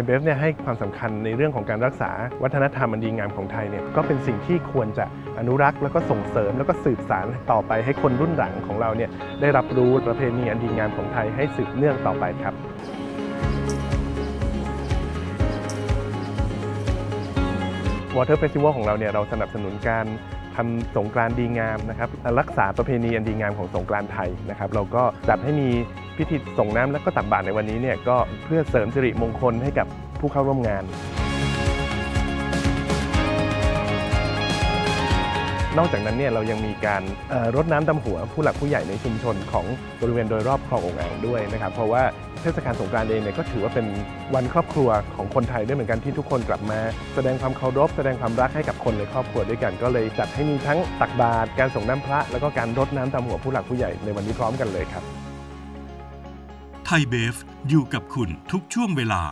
ยเบฟเนี่ยให้ความสำคัญในเรื่องของการรักษาวัฒนธรรมอันดีงามของไทยเนี่ยก็เป็นสิ่งที่ควรจะอนุรักษ์ แล้วก็ส่งเสริมแล้วก็สืบสานต่อไปให้คนรุ่นหลังของเราเนี่ยได้รับรู้ประเพณีอันดีงามของไทยให้สืบเนื่องต่อไปครับ Water Festival ของเราเนี่ยเราสนับสนุนการทำสงกรานต์ดีงามนะครับรักษาประเพณีอันดีงามของสงกรานต์ไทยนะครับเราก็จัดให้มี พิธีส่งน้ำและก็ตักบาตรในวันนี้เนี่ยก็เพื่อเสริมสิริมงคลให้กับผู้เข้าร่วมงาน นอกจากนั้นเนี่ยเรายังมีการเอ่อรดน้ำดำหัวผู้หลักผู้ใหญ่ในชุมชนของบริเวณโดยรอบคลององอ่างด้วยนะครับ เพราะว่าเทศกาลสงกรานต์เองเนี่ยก็ถือว่าเป็นวันครอบครัวของคนไทยด้วยเหมือนกันที่ทุกคนกลับมา แสดงความเคารพแสดงความรักให้กับคนในครอบครัวด้วยกัน ก็เลยจัดให้มีทั้งตักบาตรการส่งน้ำพระ แล้วก็การรดน้ำดำหัวผู้หลักผู้ใหญ่ในวันนี้พร้อมกันเลยครับ ไทยเบฟอยู่กับคุณทุกช่วงเวลา